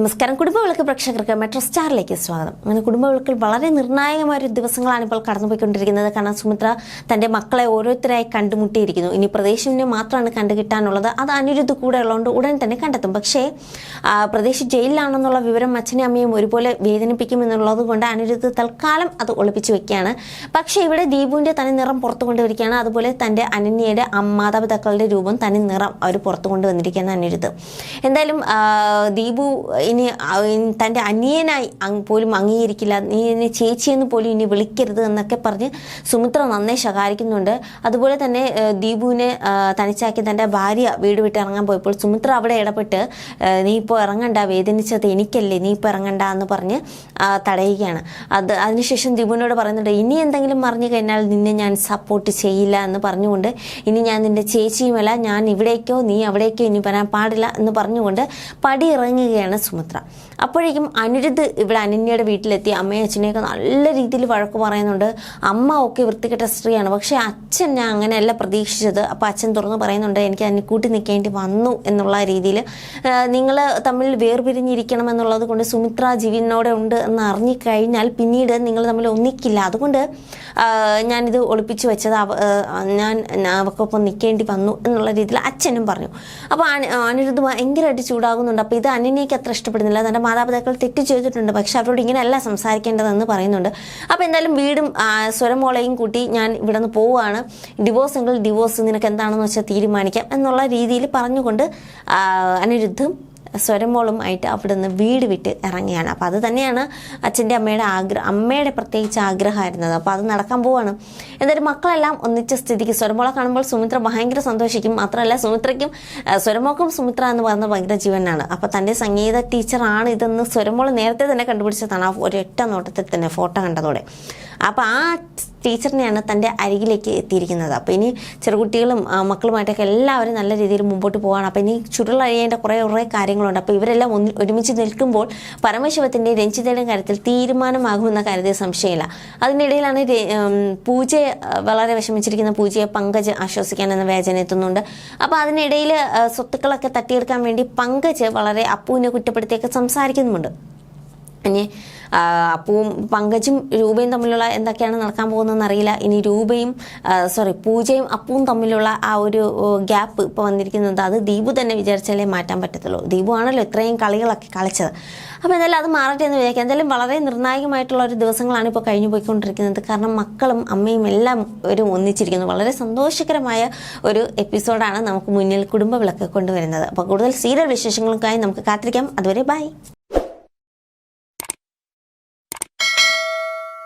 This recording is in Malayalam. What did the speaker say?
നമസ്കാരം. കുടുംബവിളക്ക് പ്രേക്ഷകർക്ക് മെട്രോ സ്റ്റാറിലേക്ക് സ്വാഗതം. അങ്ങനെ കുടുംബവിളക്കിൽ വളരെ നിർണായകമായ ഒരു ദിവസങ്ങളാണ് ഇപ്പോൾ കടന്നുപോയിക്കൊണ്ടിരിക്കുന്നത്. കാരണം സുമിത്ര തന്റെ മക്കളെ ഓരോരുത്തരായി കണ്ടുമുട്ടിയിരിക്കുന്നു. ഇനി പ്രദേശിനെ മാത്രമാണ് കണ്ടുകിട്ടാനുള്ളത്. അത് അനിരുദ്ധ കൂടെ ഉള്ളതുകൊണ്ട് ഉടൻ തന്നെ കണ്ടെത്തും. പക്ഷേ പ്രദേശ് ജയിലിലാണെന്നുള്ള വിവരം അച്ഛനെയും അമ്മയും ഒരുപോലെ വേദനിപ്പിക്കുമെന്നുള്ളത് കൊണ്ട് അനിരുദ്ധ തൽക്കാലം അത് ഒളിപ്പിച്ചു വെക്കുകയാണ്. പക്ഷേ ഇവിടെ ദീപുവിന്റെ തനി നിറം പുറത്തു കൊണ്ടുവരികയാണ്. അതുപോലെ തന്റെ അനന്യയുടെ മാതാപിതാക്കളുടെ രൂപം തനി നിറം അവർ പുറത്തു കൊണ്ടുവന്നിരിക്കുകയാണ് അനിരുദ്ധ്. എന്തായാലും ദീപു ഇനി തന്റെ അനിയനായി പോലും അംഗീകരിക്കില്ല. നീ എന്നെ ചേച്ചിയെന്ന് പോലും ഇനി വിളിക്കരുത് എന്നൊക്കെ പറഞ്ഞ് സുമിത്ര നന്നേ ശകാരിക്കുന്നുണ്ട്. അതുപോലെ തന്നെ ദീപുവിനെ തനിച്ചാക്കി തന്റെ ഭാര്യ വീട് വിട്ട് ഇറങ്ങാൻ പോയപ്പോൾ സുമിത്ര അവിടെ ഇടപെട്ട് നീ ഇപ്പോൾ ഇറങ്ങണ്ട വേദനിച്ചത് എനിക്കല്ലേ നീ ഇപ്പോൾ ഇറങ്ങണ്ട എന്ന് പറഞ്ഞ് തടയുകയാണ്. അത് അതിനുശേഷം ദീപുവിനോട് പറയുന്നുണ്ട് ഇനി എന്തെങ്കിലും പറഞ്ഞു കഴിഞ്ഞാൽ നിന്നെ ഞാൻ സപ്പോർട്ട് ചെയ്യില്ല എന്ന് പറഞ്ഞുകൊണ്ട് ഇനി ഞാൻ നിന്റെ ചേച്ചിയുമല്ല ഞാൻ ഇവിടേക്കോ നീ അവിടേക്കോ ഇനി വരാൻ പാടില്ല എന്ന് പറഞ്ഞുകൊണ്ട് പടി ഇറങ്ങുകയാണ് സുമിത്ര. അപ്പോഴേക്കും അനിരുദ്ധ് ഇവിടെ അനന്യയുടെ വീട്ടിലെത്തി. അമ്മയും അച്ഛനെയൊക്കെ നല്ല രീതിയിൽ വഴക്ക് പറയുന്നുണ്ട്. അമ്മ ഒക്കെ വൃത്തികെട്ട സ്ത്രീയാണ്. പക്ഷേ അച്ഛൻ ഞാൻ അങ്ങനെയല്ല പ്രതീക്ഷിച്ചത്. അപ്പോൾ അച്ഛൻ തുറന്ന് പറയുന്നുണ്ട് എനിക്ക് അതിന് കൂട്ടി നിൽക്കേണ്ടി വന്നു എന്നുള്ള രീതിയിൽ. നിങ്ങൾ തമ്മിൽ വേർപിരിഞ്ഞിരിക്കണം എന്നുള്ളത് കൊണ്ട് സുമിത്ര ജീവനോടെ ഉണ്ട് എന്ന് അറിഞ്ഞിക്കഴിഞ്ഞാൽ പിന്നീട് നിങ്ങൾ തമ്മിൽ ഒന്നിക്കില്ല. അതുകൊണ്ട് ഞാനിത് ഒളിപ്പിച്ചു വെച്ചത് ഞാൻ അവക്കൊപ്പം നിൽക്കേണ്ടി വന്നു എന്നുള്ള രീതിയിൽ അച്ഛനും പറഞ്ഞു. അപ്പോൾ അനിരുദ്ധ ഭയങ്കരമായിട്ട് ചൂടാകുന്നുണ്ട്. അപ്പോൾ ഇത് അനന്യയ്ക്ക് അത്ര ഇഷ്ടപ്പെടുന്നില്ല. തന്റെ മാതാപിതാക്കൾ തെറ്റ് ചെയ്തിട്ടുണ്ട്. പക്ഷെ അവരോട് ഇങ്ങനെയല്ല സംസാരിക്കേണ്ടതെന്ന് പറയുന്നുണ്ട്. അപ്പോൾ എന്തായാലും വീടും സ്വരമോളയും കൂട്ടി ഞാൻ ഇവിടെ നിന്ന് പോവുകയാണ്. ഡിവോഴ്സ് എങ്കിൽ ഡിവോഴ്സ് നിനക്ക് എന്താണെന്ന് വെച്ചാൽ തീരുമാനിക്കാം എന്നുള്ള രീതിയിൽ പറഞ്ഞുകൊണ്ട് അനിരുദ്ധും സ്വരമോളും ആയിട്ട് അവിടെ നിന്ന് വീട് വിട്ട് ഇറങ്ങിയാണ്. അപ്പോൾ അത് തന്നെയാണ് അച്ഛന്റെ അമ്മയുടെ ആഗ്രഹം അമ്മയുടെ പ്രത്യേകിച്ച് ആഗ്രഹമായിരുന്നത്. അപ്പോൾ അത് നടക്കാൻ പോവാണ്. എന്തായാലും മക്കളെല്ലാം ഒന്നിച്ച സ്ഥിതിക്ക് സ്വരമോളെ കാണുമ്പോൾ സുമിത്ര ഭയങ്കര സന്തോഷിക്കും. മാത്രമല്ല സുമിത്രയ്ക്കും സ്വരമോക്കും സുമിത്ര എന്ന് പറയുന്ന ഭയങ്കര ജീവനാണ്. അപ്പോൾ തന്റെ സംഗീത ടീച്ചറാണ് ഇതെന്ന് സ്വരമോൾ നേരത്തെ തന്നെ കണ്ടുപിടിച്ചതാണ് ആ ഒരൊറ്റ നോട്ടത്തിൽ തന്നെ ഫോട്ടോ കണ്ടതോടെ. അപ്പോൾ ആ ടീച്ചറിനെയാണ് തന്റെ അരികിലേക്ക് എത്തിയിരിക്കുന്നത്. അപ്പോൾ ഇനി ചെറുകുട്ടികളും മക്കളുമായിട്ടൊക്കെ എല്ലാവരും നല്ല രീതിയിൽ മുമ്പോട്ട് പോവാണ്. അപ്പോൾ ഇനി ചുരുളഴിയേണ്ട കുറേ കുറേ കാര്യങ്ങളുണ്ട്. അപ്പോൾ ഇവരെല്ലാം ഒന്ന് ഒരുമിച്ച് നിൽക്കുമ്പോൾ പരമശിവത്തിന്റെ രഞ്ജിതയുടെ കാര്യത്തിൽ തീരുമാനമാകുമെന്ന കാര്യത്തിൽ സംശയമില്ല. അതിനിടയിലാണ് പൂജയെ വളരെ വിഷമിച്ചിരിക്കുന്ന പൂജയെ പങ്കജ് ആശ്വസിക്കാൻ എന്ന വേചന എത്തുന്നുണ്ട്. അപ്പോൾ അതിനിടയിൽ സ്വത്തുക്കളൊക്കെ തട്ടിയെടുക്കാൻ വേണ്ടി പങ്കജ് വളരെ അപ്പുവിനെ കുറ്റപ്പെടുത്തിയൊക്കെ സംസാരിക്കുന്നുമുണ്ട്. ഇനി അപ്പൂവും പങ്കജും രൂപയും തമ്മിലുള്ള എന്തൊക്കെയാണ് നടക്കാൻ പോകുന്നതെന്ന് അറിയില്ല. ഇനി രൂപയും സോറി പൂജയും അപ്പുവും തമ്മിലുള്ള ആ ഒരു ഗ്യാപ്പ് ഇപ്പോൾ വന്നിരിക്കുന്നത്. അത് ദീപു തന്നെ വിചാരിച്ചാലേ മാറ്റാൻ പറ്റത്തുള്ളൂ. ദീപു ആണല്ലോ ഇത്രയും കളികളൊക്കെ കളിച്ചത്. അപ്പോൾ എന്തായാലും അത് മാറട്ടെ എന്ന് വിചാരിക്കാം. എന്തായാലും വളരെ നിർണായകമായിട്ടുള്ള ഒരു ദിവസങ്ങളാണ് ഇപ്പോൾ കഴിഞ്ഞു പോയിക്കൊണ്ടിരിക്കുന്നത്. കാരണം മക്കളും അമ്മയും എല്ലാം ഒരു ഒന്നിച്ചിരിക്കുന്നു. വളരെ സന്തോഷകരമായ ഒരു എപ്പിസോഡാണ് നമുക്ക് മുന്നിൽ കുടുംബ വിളക്ക് കൊണ്ടുവരുന്നത്. അപ്പോൾ കൂടുതൽ സീരിയൽ വിശേഷങ്ങൾക്കായി നമുക്ക് കാത്തിരിക്കാം. അതുവരെ ബൈ.